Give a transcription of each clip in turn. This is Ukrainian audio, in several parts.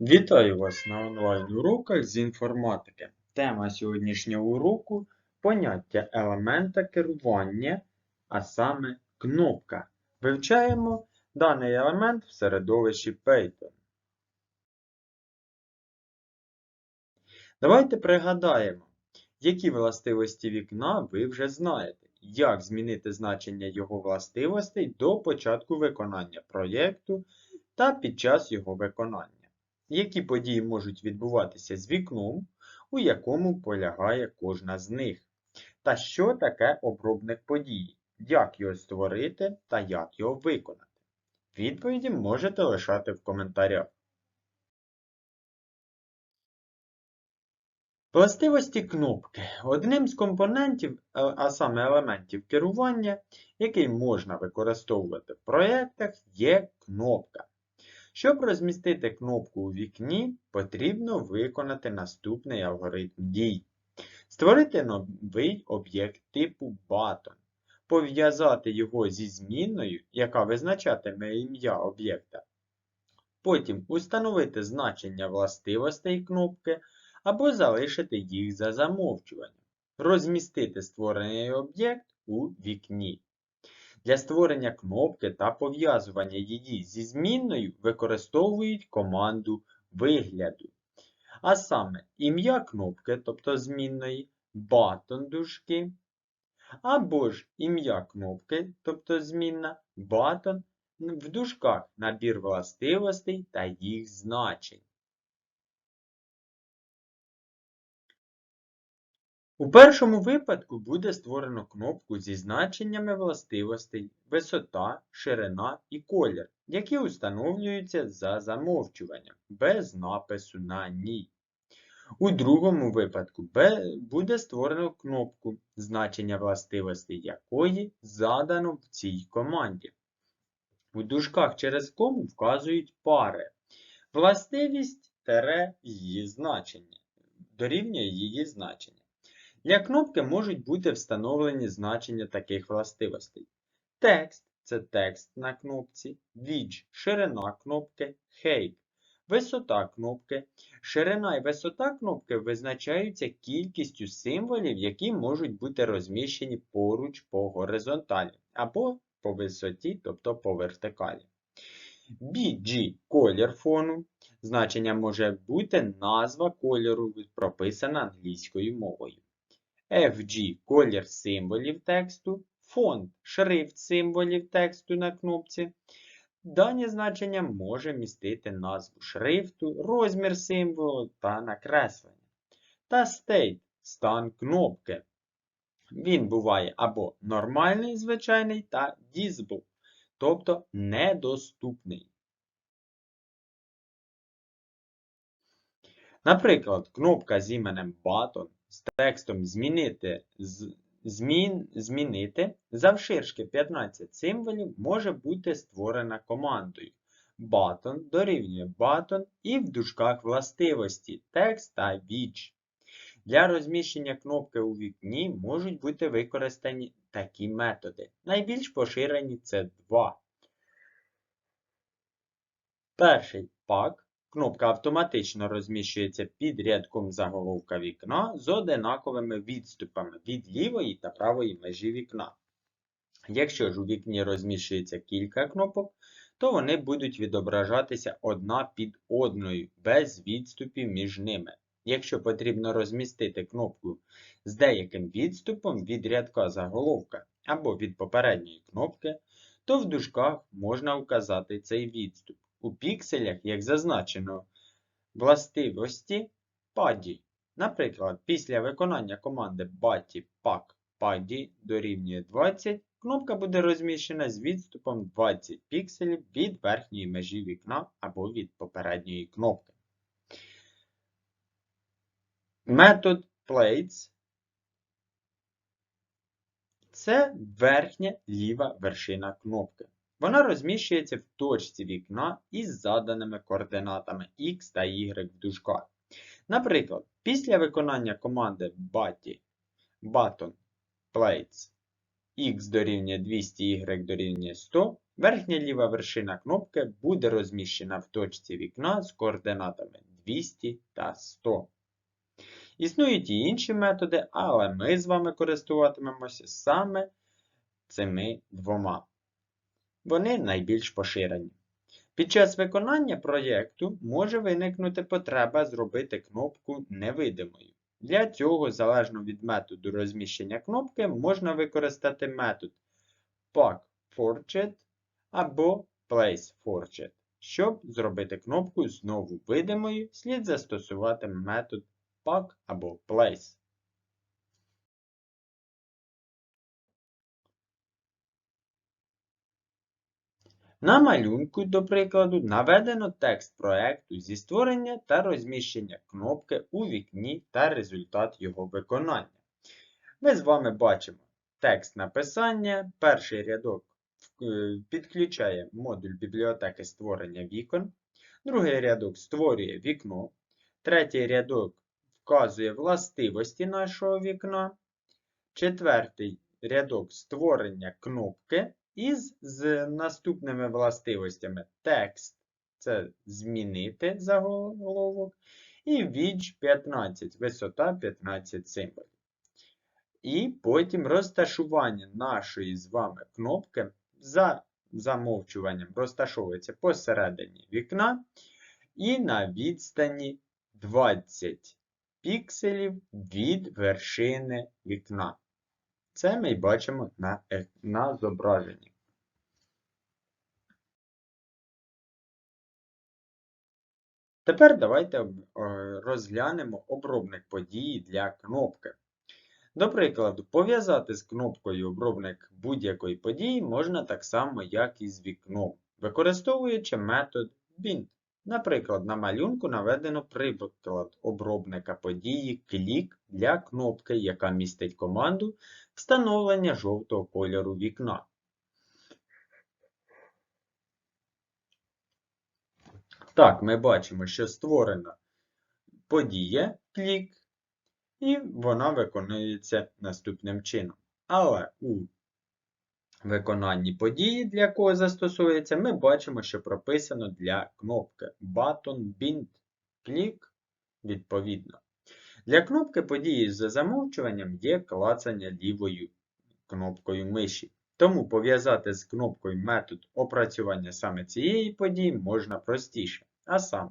Вітаю вас на онлайн-уроках з інформатики. Тема сьогоднішнього уроку поняття елемента керування, а саме кнопка. Вивчаємо даний елемент в середовищі Python. Давайте пригадаємо, які властивості вікна ви вже знаєте, як змінити значення його властивостей до початку виконання проєкту та під час його виконання. Які події можуть відбуватися з вікном, у якому полягає кожна з них? Та що таке обробник події? Як його створити та як його виконати? Відповіді можете лишати в коментарях. Властивості кнопки. Одним з компонентів, е, а саме елементів керування, який можна використовувати в проєктах, є кнопка. Щоб розмістити кнопку у вікні, потрібно виконати наступний алгоритм дій. Створити новий об'єкт типу button, пов'язати його зі змінною, яка визначатиме ім'я об'єкта. Потім установити значення властивостей кнопки або залишити їх за замовчуванням. Розмістити створений об'єкт у вікні. Для створення кнопки та пов'язування її зі змінною використовують команду вигляду. А саме ім'я кнопки, тобто змінної, button дужки, або ж ім'я кнопки, тобто змінна, button, в дужках набір властивостей та їх значень. У першому випадку буде створено кнопку зі значеннями властивостей висота, ширина і колір, які установлюються за замовчуванням, без напису на ній. У другому випадку буде створено кнопку, значення властивостей якої задано в цій команді. У дужках через кому вказують пари. Властивість тере її значення, дорівнює її значення. Для кнопки можуть бути встановлені значення таких властивостей. Текст це текст на кнопці, Width – ширина кнопки, Height – висота кнопки. Ширина і висота кнопки визначаються кількістю символів, які можуть бути розміщені поруч по горизонталі, або по висоті, тобто по вертикалі. BG колір фону. Значення може бути назва кольору, прописана англійською мовою. FG колір символів тексту, фонд шрифт символів тексту на кнопці. Дані значення може містити назву шрифту, розмір символу та накреслення. Та state стан кнопки. Він буває або нормальний звичайний та disable, тобто недоступний. Наприклад, кнопка з іменем Button з текстом змінити змін, змінити завширшки 15 символів може бути створена командою button дорівнює button і в дужках властивості текст та віч. Для розміщення кнопки у вікні можуть бути використані такі методи. Найбільш поширені це два. Перший пак Кнопка автоматично розміщується під рядком заголовка вікна з одинаковими відступами від лівої та правої межі вікна. Якщо ж у вікні розміщується кілька кнопок, то вони будуть відображатися одна під одною, без відступів між ними. Якщо потрібно розмістити кнопку з деяким відступом від рядка заголовка або від попередньої кнопки, то в дужках можна вказати цей відступ у пікселях, як зазначено, властивості PADI. Наприклад, після виконання команди BATI PAC PADI дорівнює 20, кнопка буде розміщена з відступом 20 пікселів від верхньої межі вікна або від попередньої кнопки. Метод Plates це верхня ліва вершина кнопки. Вона розміщується в точці вікна із заданими координатами X та Y в дужках. Наприклад, після виконання команди button, plates x дорівнює 200, y дорівнює 100, Верхня ліва вершина кнопки буде розміщена в точці вікна з координатами 200 та 100. Існують і інші методи, але ми з вами користуватимемося саме цими двома. Вони найбільш поширені. Під час виконання проєкту може виникнути потреба зробити кнопку невидимою. Для цього, залежно від методу розміщення кнопки, можна використати метод PackForget або PlaceForget. Щоб зробити кнопку знову видимою, слід застосувати метод Pack або Place. На малюнку, до прикладу, наведено текст проекту зі створення та розміщення кнопки у вікні та результат його виконання. Ми з вами бачимо текст написання, перший рядок е, підключає модуль бібліотеки створення вікон, другий рядок створює вікно, третій рядок вказує властивості нашого вікна, четвертий рядок створення кнопки із з наступними властивостями текст це змінити заголовок, і відж 15, висота 15 символів. І потім розташування нашої з вами кнопки за замовчуванням розташовується посередині вікна і на відстані 20 пікселів від вершини вікна. Це ми бачимо на, е, на зображенні. Тепер давайте е, розглянемо обробник події для кнопки. До прикладу, пов'язати з кнопкою обробник будь-якої події можна так само, як і з вікном, використовуючи метод bind. Наприклад, на малюнку наведено приклад обробника події клік для кнопки, яка містить команду встановлення жовтого кольору вікна. Так, ми бачимо, що створена подія клік, і вона виконується наступним чином. Але у виконанні події, для кого застосується, ми бачимо, що прописано для кнопки Button Bind Click відповідно. Для кнопки події за замовчуванням є клацання лівою кнопкою миші. Тому пов'язати з кнопкою метод опрацювання саме цієї події можна простіше. А саме,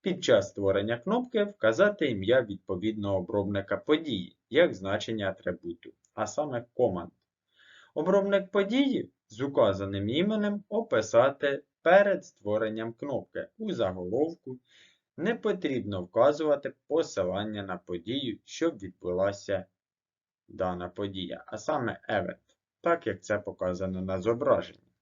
під час створення кнопки вказати ім'я відповідного обробника події, як значення атрибуту, а саме команд. Обробник події з указаним іменем описати перед створенням кнопки у заголовку. Не потрібно вказувати посилання на подію, щоб відбулася дана подія, а саме event, так як це показано на зображенні.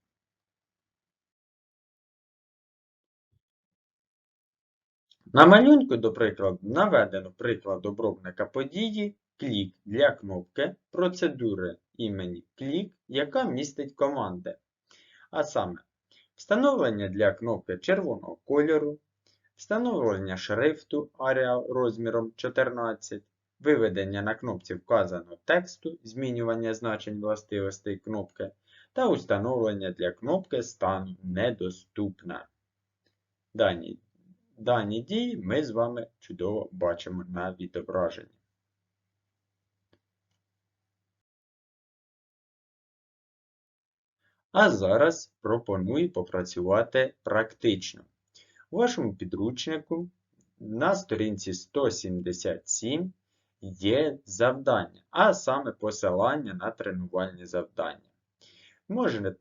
На малюнку, до прикладу, наведено приклад обробника події клік для кнопки процедури імені клік, яка містить команди. А саме, встановлення для кнопки червоного кольору, встановлення шрифту Arial розміром 14, виведення на кнопці вказаного тексту, змінювання значень властивостей кнопки та установлення для кнопки стану недоступна. Дані, дані дії ми з вами чудово бачимо на відображенні. А зараз пропоную попрацювати практично. У вашому підручнику на сторінці 177 є завдання, а саме посилання на тренувальні завдання. Можете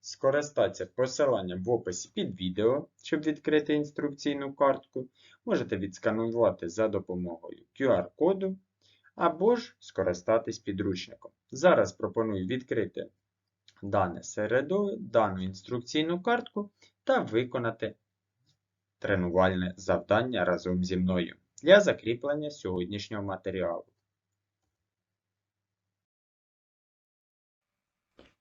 скористатися посиланням в описі під відео, щоб відкрити інструкційну картку. Можете відсканувати за допомогою QR-коду, або ж скористатись підручником. Зараз пропоную відкрити дане середовище, дану інструкційну картку та виконати тренувальне завдання разом зі мною для закріплення сьогоднішнього матеріалу.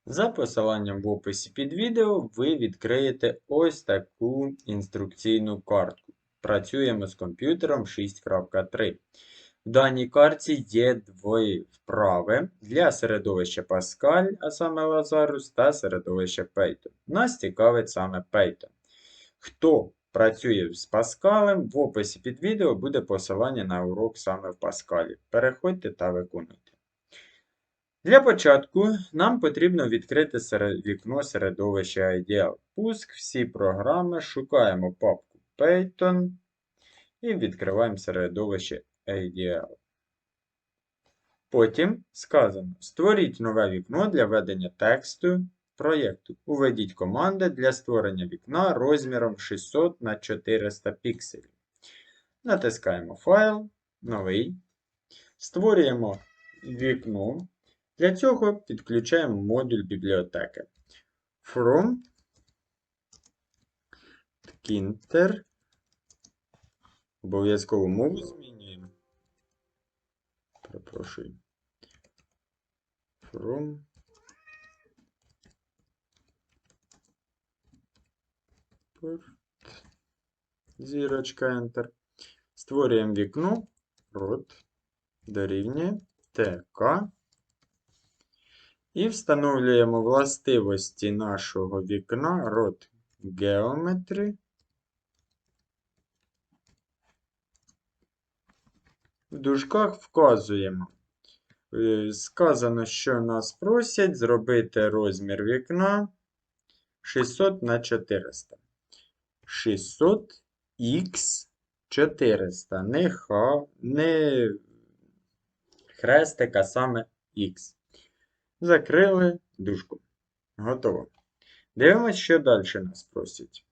За посиланням в описі під відео ви відкриєте ось таку інструкційну картку. Працюємо з комп'ютером 6.3. В даній карті є дві вправи для середовища Pascal, а саме Lazarus, та середовища Python. Нас цікавить саме Python. Хто працює з Pascal, в описі під відео буде посилання на урок саме в Pascal. Переходьте та виконуйте. Для початку нам потрібно відкрити вікно середовища IDL. Пуск, всі програми, шукаємо папку Python і відкриваємо середовище ADL. Потім сказано: Створіть нове вікно для ведення тексту проєкту. Уведіть команди для створення вікна розміром 600 на 400 пікселів. Натискаємо Файл, Новий. Створюємо вікно. Для цього підключаємо модуль бібліотеки. From Kinter. Обов'язково мову змінюємо. Перепрошую. From. Зірочка Enter. Створюємо вікно. Рот дорівнює ТК. І встановлюємо властивості нашого вікна рот Geometry. В дужках вказуємо. Е, Сказано, що нас просять зробити розмір вікна 600 на 400. 600 х 400. Не х, не хрестик, а саме х. Закрили дужку. Готово. Дивимось, що далі нас просять.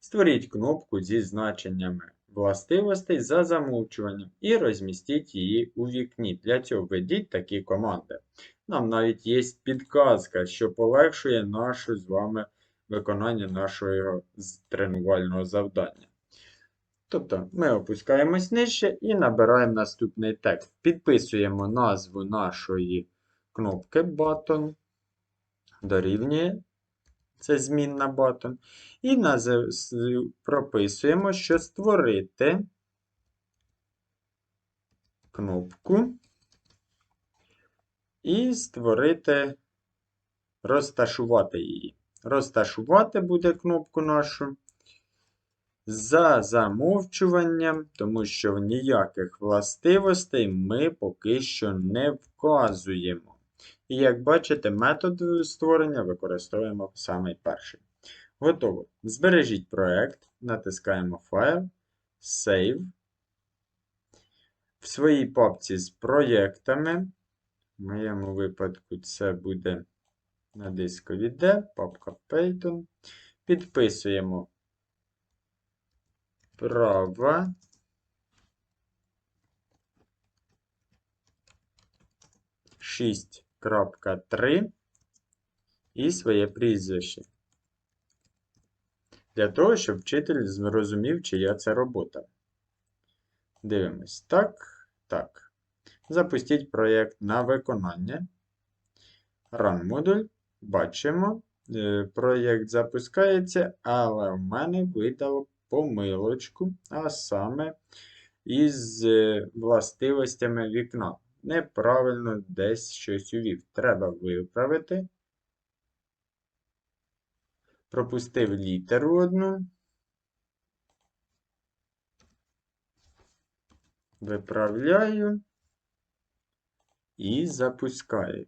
Створіть кнопку зі значеннями властивостей за замовчуванням і розмістіть її у вікні. Для цього введіть такі команди. Нам навіть є підказка, що полегшує наше з вами виконання нашого тренувального завдання. Тобто ми опускаємось нижче і набираємо наступний текст. Підписуємо назву нашої кнопки Button, дорівнює. Це змінна button. І назив, прописуємо, що створити кнопку і створити, розташувати її. Розташувати буде кнопку нашу за замовчуванням, тому що ніяких властивостей ми поки що не вказуємо. І як бачите, метод створення використовуємо саме перший. Готово. Збережіть проект, натискаємо Файл, Save. В своїй папці з проєктами. В моєму випадку це буде на дискові D, папка Python. Підписуємо права. Шість. 3 і своє прізвище. Для того, щоб вчитель зрозумів, чия це робота. Дивимось. Так, так. Запустіть проєкт на виконання. Run модуль. Бачимо. Е, проєкт запускається, але в мене видало помилочку, а саме із е, властивостями вікна неправильно десь щось увів. Треба виправити. Пропустив літеру одну. Виправляю і запускаю.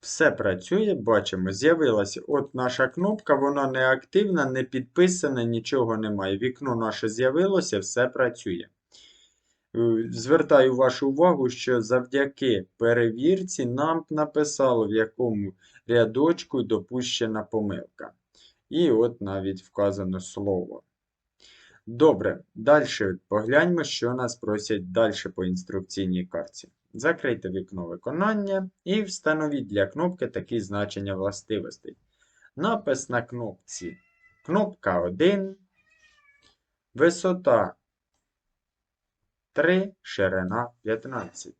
Все працює, бачимо, з'явилася от наша кнопка, вона не активна, не підписана, нічого немає. Вікно наше з'явилося, все працює. Е, звертаю вашу увагу, що завдяки перевірці нам написало, в якому рядочку допущена помилка. І от навіть вказано слово. Добре, далі погляньмо, що нас просять далі по інструкційній карті. Закрийте вікно виконання і встановіть для кнопки такі значення властивостей. Напис на кнопці. Кнопка 1. Висота 3, ширина 15.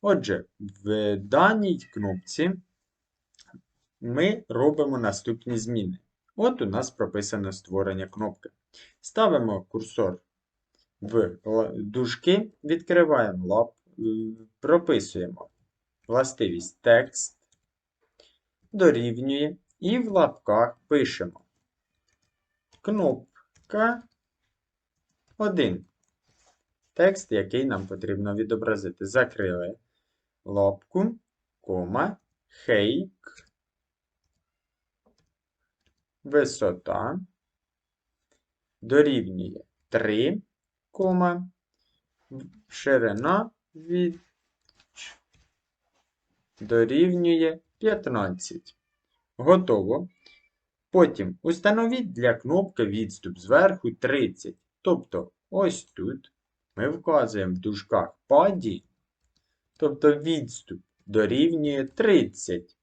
Отже, в даній кнопці ми робимо наступні зміни. От у нас прописано створення кнопки. Ставимо курсор в дужки, відкриваємо лап, е, прописуємо властивість текст, дорівнює і в лапках пишемо кнопка 1. Текст, який нам потрібно відобразити. Закрили лапку, кома, хейк, висота дорівнює 3, кома, ширина від дорівнює 15. Готово. Потім установіть для кнопки відступ зверху 30. Тобто, ось тут ми вказуємо в дужках паді, тобто відступ дорівнює 30.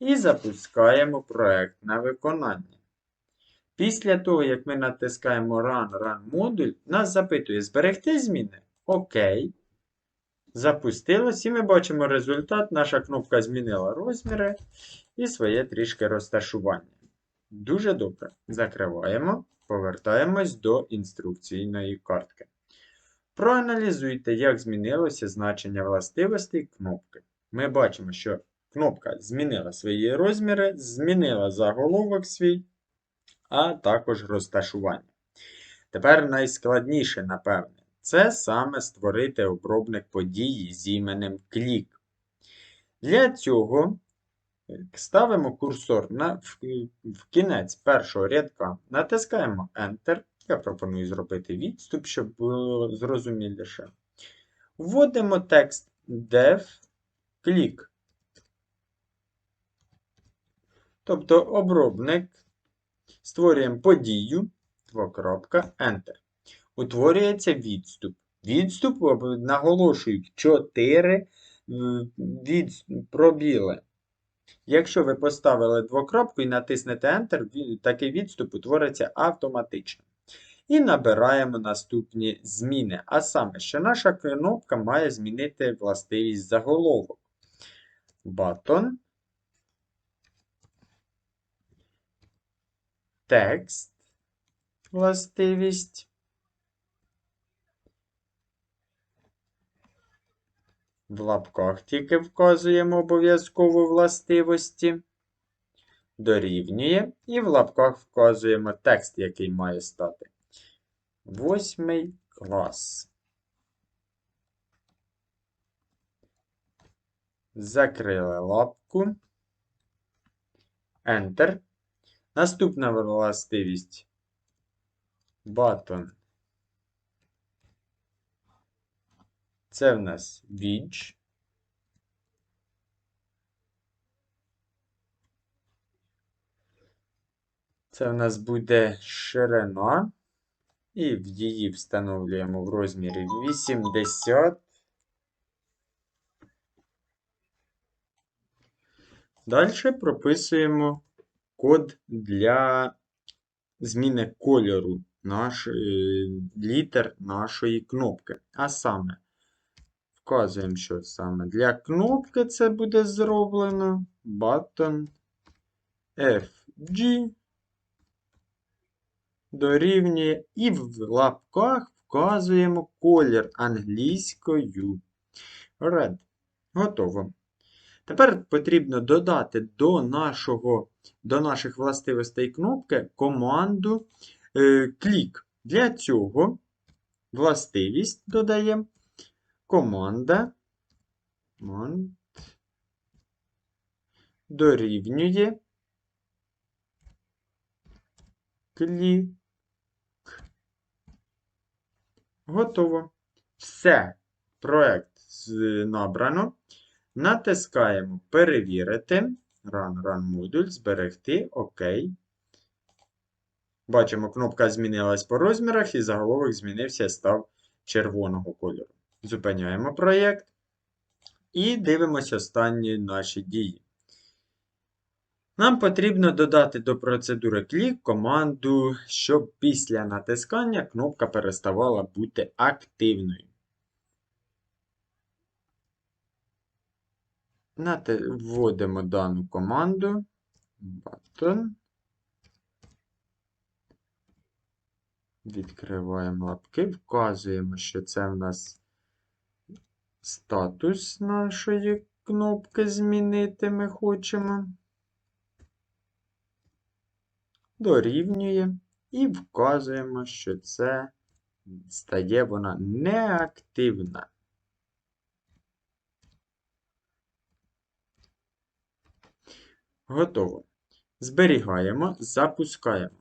І запускаємо проект на виконання. Після того, як ми натискаємо Run Run модуль, нас запитує зберегти зміни. Окей. Запустилось, і ми бачимо результат. Наша кнопка змінила розміри і своє трішки розташування. Дуже добре. Закриваємо, повертаємось до інструкційної картки. Проаналізуйте, як змінилося значення властивостей кнопки. Ми бачимо, що кнопка змінила свої розміри, змінила заголовок свій, а також розташування. Тепер найскладніше, напевне, це саме створити обробник події з іменем клік. Для цього е, ставимо курсор на, в, в кінець першого рядка, натискаємо Enter. Я пропоную зробити відступ, щоб було зрозуміліше. Вводимо текст def click. Тобто обробник. Створюємо подію, двокрапка, Enter. Утворюється відступ. Відступ об- наголошують 4 від, пробіли. Якщо ви поставили двокрапку і натиснете Enter, такий відступ утвориться автоматично. І набираємо наступні зміни. А саме, що наша кнопка має змінити властивість заголовок. Button. Текст. Властивість. В лапках тільки вказуємо обов'язково властивості. Дорівнює. І в лапках вказуємо текст, який має стати. Восьмий клас. Закрили лапку. Enter. Наступна властивість. Button. Це в нас відж. Це в нас буде ширина. І в її встановлюємо в розмірі 80. Далі прописуємо код для зміни кольору нашої, літер нашої кнопки. А саме, вказуємо, що саме для кнопки це буде зроблено button FG дорівнює і в лапках вказуємо колір англійською. Red. Готово. Тепер потрібно додати до, нашого, до наших властивостей кнопки команду е, клік. Для цього властивість додаємо команда дорівнює клік. Готово. Все. Проект набрано. Натискаємо Перевірити. Run, Run модуль, зберегти. ОК. Бачимо, кнопка змінилась по розмірах і заголовок змінився, став червоного кольору. Зупиняємо проєкт. І дивимося останні наші дії. Нам потрібно додати до процедури клік команду, щоб після натискання кнопка переставала бути активною. Вводимо дану команду. Button. Відкриваємо лапки, вказуємо, що це в нас статус нашої кнопки змінити ми хочемо. Дорівнює і вказуємо, що це стає вона неактивна. Готово. Зберігаємо, запускаємо.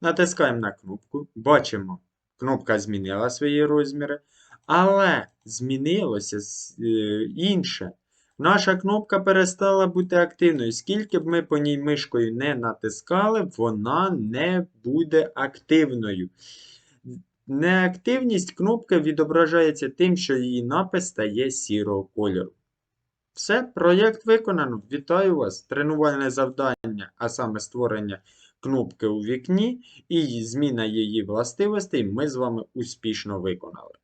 Натискаємо на кнопку, бачимо, кнопка змінила свої розміри, але змінилося е, інше. Наша кнопка перестала бути активною. Скільки б ми по ній мишкою не натискали, вона не буде активною. Неактивність кнопки відображається тим, що її напис стає сірого кольору. Все, проєкт виконано. Вітаю вас! Тренувальне завдання, а саме створення кнопки у вікні і зміна її властивостей ми з вами успішно виконали.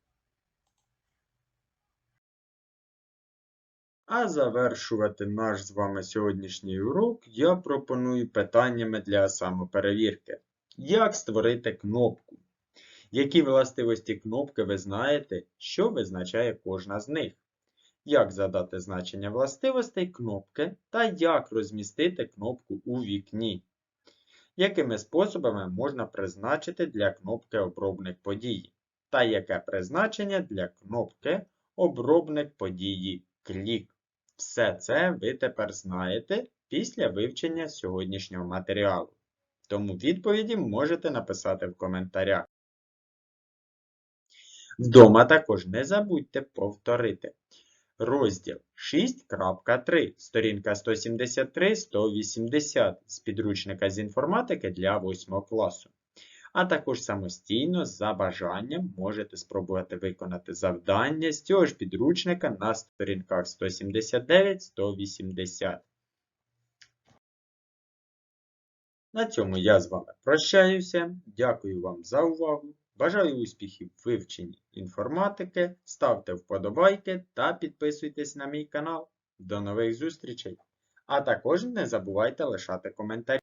А завершувати наш з вами сьогоднішній урок я пропоную питаннями для самоперевірки. Як створити кнопку? Які властивості кнопки ви знаєте, що визначає кожна з них? Як задати значення властивостей кнопки та як розмістити кнопку у вікні? Якими способами можна призначити для кнопки обробник події? Та яке призначення для кнопки обробник події клік? Все це ви тепер знаєте після вивчення сьогоднішнього матеріалу. Тому відповіді можете написати в коментарях. Вдома також не забудьте повторити. Розділ 6.3, сторінка 173-180 з підручника з інформатики для 8 класу. А також самостійно, за бажанням, можете спробувати виконати завдання з цього ж підручника на сторінках 179-180. На цьому я з вами прощаюся. Дякую вам за увагу. Бажаю успіхів в вивченні інформатики. Ставте вподобайки та підписуйтесь на мій канал. До нових зустрічей! А також не забувайте лишати коментарі.